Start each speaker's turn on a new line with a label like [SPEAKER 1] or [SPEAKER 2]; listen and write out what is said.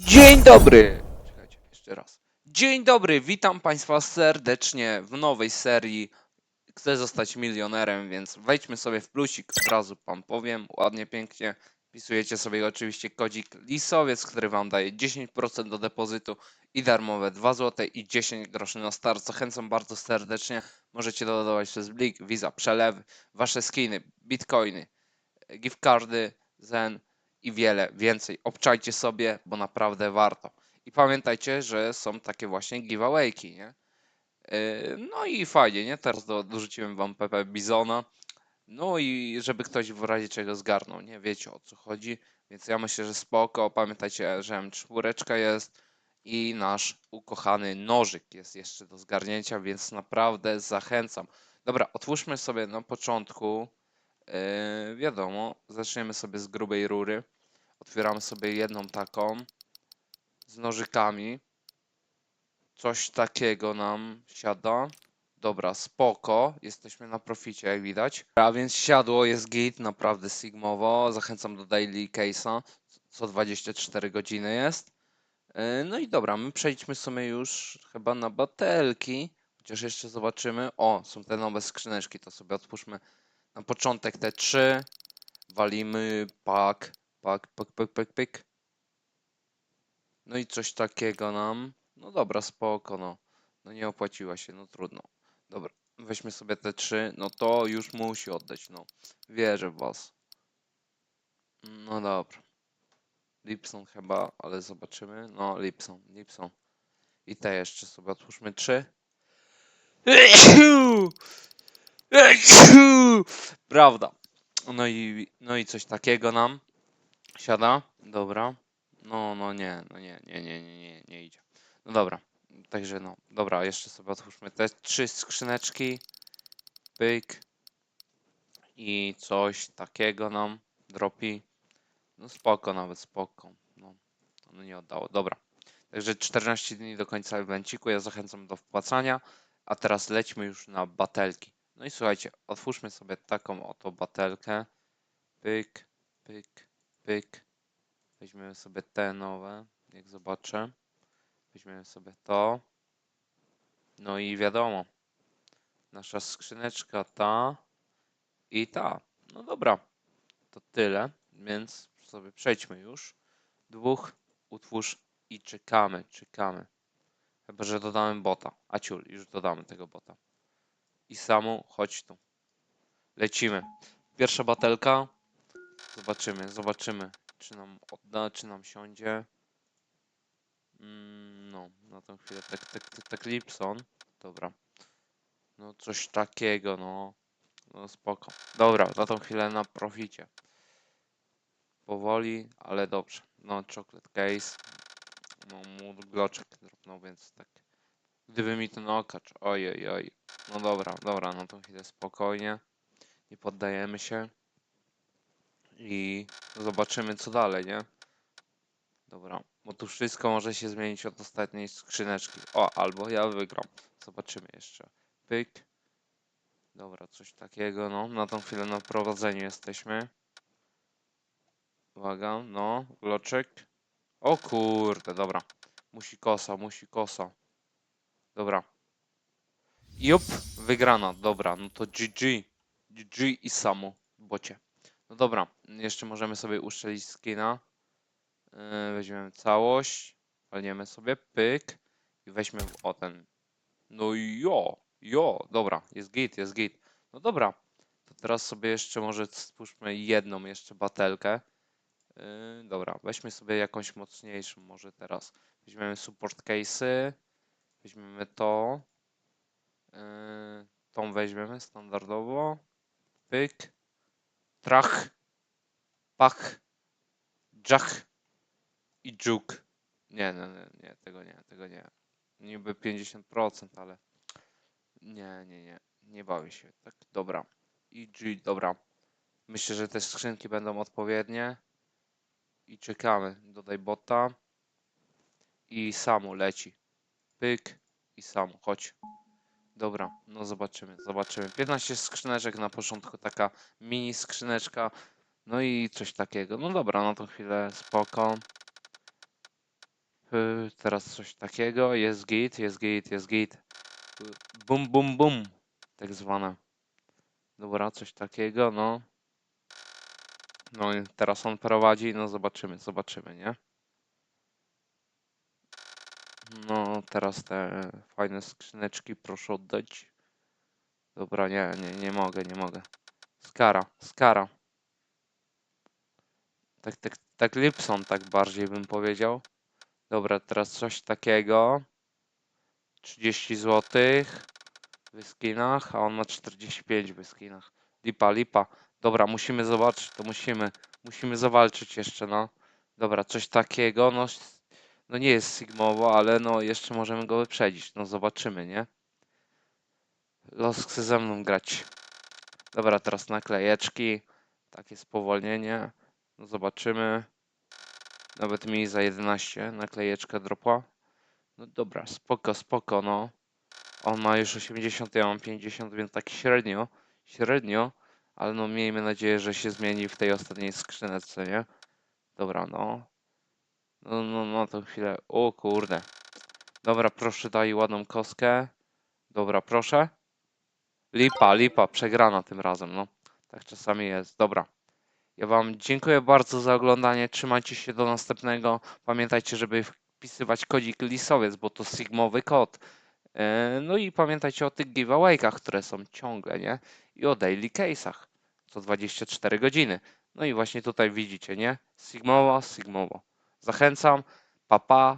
[SPEAKER 1] Dzień dobry! Czekajcie, jeszcze raz. Dzień dobry, witam Państwa serdecznie w nowej serii Chcę zostać milionerem, więc wejdźmy sobie w plusik, od razu Wam powiem, ładnie, pięknie. Wpisujecie sobie oczywiście kodzik lisowiec, który Wam daje 10% do depozytu i darmowe 2 zł i 10 groszy na start. Zachęcam bardzo serdecznie. Możecie dodawać przez Blik, Visa, przelewy, Wasze skiny, bitcoiny, gift cardy, Zen i wiele więcej. Obczajcie sobie, bo naprawdę warto. I pamiętajcie, że są takie właśnie giveawayki, nie? Yy, No i fajnie, nie? Teraz do, dorzuciłem wam PP Bizona. No i żeby ktoś w razie czego zgarnął, nie? Wiecie o co chodzi. Więc ja myślę, że spoko. Pamiętajcie, że M4 jest i nasz ukochany nożyk jest jeszcze do zgarnięcia, więc naprawdę zachęcam. Dobra, otwórzmy sobie na początku. Yy, wiadomo, zaczniemy sobie z grubej rury. Otwieramy sobie jedną taką z nożykami. Coś takiego nam siada. Dobra, spoko. Jesteśmy na proficie, jak widać. A więc siadło, jest git, naprawdę sigmowo. Zachęcam do daily case'a. Co 24 godziny jest. Yy, No i dobra, my przejdźmy sobie już chyba na batelki. Chociaż jeszcze zobaczymy. O, są te nowe skrzyneczki, to sobie otwórzmy na początek te trzy. Walimy pak, pak, pak, pak, pak, pak. No i coś takiego nam. No dobra, spoko, no. No nie opłaciła się, no trudno. Dobra, weźmy sobie te trzy. No to już musi oddać, no. Wierzę w was. No dobra. Lipson chyba, ale zobaczymy. No, Lipson, Lipson. I te jeszcze sobie otwórzmy trzy. Prawda. No i, no i coś takiego nam siada. Dobra. No, no nie, no nie, nie, nie, nie, nie, nie idzie. No dobra. Także no, dobra, jeszcze sobie otwórzmy te trzy skrzyneczki. Pyk. I coś takiego nam dropi. No spoko, nawet spoko. No, no nie oddało. Dobra. Także 14 dni do końca evenciku. Ja zachęcam do wpłacania. A teraz lećmy już na batelki. No i słuchajcie, otwórzmy sobie taką oto batelkę. Pyk, pyk, pyk. Weźmiemy sobie te nowe, jak zobaczę. Weźmiemy sobie to. No i wiadomo. Nasza skrzyneczka ta i ta. No dobra. To tyle, więc sobie przejdźmy już. Dwóch, utwórz i czekamy, czekamy. Chyba, że dodamy bota. Aciul, już dodamy tego bota. I samu, chodź tu. Lecimy. Pierwsza batelka. Zobaczymy, zobaczymy, czy nam odda, czy nam siądzie. Mm, no, na tą chwilę tak, tak, tak, tak Lipson. Dobra. No coś takiego, no. No spoko. Dobra, na tą chwilę na proficie. Powoli, ale dobrze. No, chocolate case. No, mu gloczek dropnął, więc tak. Gdyby mi ten okacz, ojej, oj. No dobra, dobra, na tą chwilę spokojnie. Nie poddajemy się. I zobaczymy co dalej, nie? Dobra, bo tu wszystko może się zmienić od ostatniej skrzyneczki. O, albo ja wygram. Zobaczymy jeszcze. Pyk. Dobra, coś takiego, no. Na tą chwilę na prowadzeniu jesteśmy. Uwaga, no, gloczek. O kurde, dobra. Musi kosa, musi kosa. Dobra. Jup, wygrana, dobra, no to GG. GG i samo, bocie. No dobra, jeszcze możemy sobie uszczelić skina. Yy, weźmiemy całość, walniemy sobie, pyk i weźmy o ten. No jo, jo, dobra, jest git, jest git. No dobra, to teraz sobie jeszcze może spójrzmy jedną jeszcze batelkę. Yy, dobra, weźmy sobie jakąś mocniejszą może teraz. Weźmiemy support case'y, weźmiemy to. Yy, tą weźmiemy standardowo. Pyk. Trach. Pach. Dżach. I dżuk. Nie, nie, nie, nie, tego nie, tego nie. Niby 50%, ale nie, nie, nie. Nie bawię się. Tak, dobra. I G, dobra. Myślę, że te skrzynki będą odpowiednie. I czekamy. Dodaj bota. I samu leci. Pyk. I samu. Chodź. Dobra, no zobaczymy, zobaczymy. 15 skrzyneczek na początku, taka mini skrzyneczka. No i coś takiego. No dobra, na tą chwilę spoko. Yy, teraz coś takiego, jest git, jest git, jest git. Bum, bum, bum, tak zwane. Dobra, coś takiego, no. No i teraz on prowadzi, no zobaczymy, zobaczymy, nie? No, teraz te fajne skrzyneczki proszę oddać. Dobra, nie, nie, nie mogę, nie mogę. Skara, skara. Tak, tak, tak Lipson, tak bardziej bym powiedział. Dobra, teraz coś takiego. 30 zł w skinach, a on ma 45 w skinach. Lipa, lipa. Dobra, musimy zobaczyć, to musimy. Musimy zawalczyć jeszcze, no. Dobra, coś takiego, no. No nie jest Sigmowo, ale no jeszcze możemy go wyprzedzić. No zobaczymy, nie? Los chce ze mną grać. Dobra, teraz naklejeczki. Takie spowolnienie. No zobaczymy. Nawet mi za 11 naklejeczkę dropła. No dobra, spoko, spoko, no. On ma już 80, ja mam 50, więc tak średnio, średnio, ale no miejmy nadzieję, że się zmieni w tej ostatniej skrzyneczce, nie? Dobra, no. No, no, no, to chwilę. O kurde. Dobra, proszę daj ładną kostkę. Dobra, proszę. Lipa, lipa, przegrana tym razem, no. Tak czasami jest. Dobra. Ja wam dziękuję bardzo za oglądanie. Trzymajcie się do następnego. Pamiętajcie, żeby wpisywać kodzik lisowiec, bo to sigmowy kod. E, No i pamiętajcie o tych giveawaykach, które są ciągle, nie? I o daily case'ach co 24 godziny. No i właśnie tutaj widzicie, nie? Sigmowo, sigmowo. Zachęcam. Pa, pa.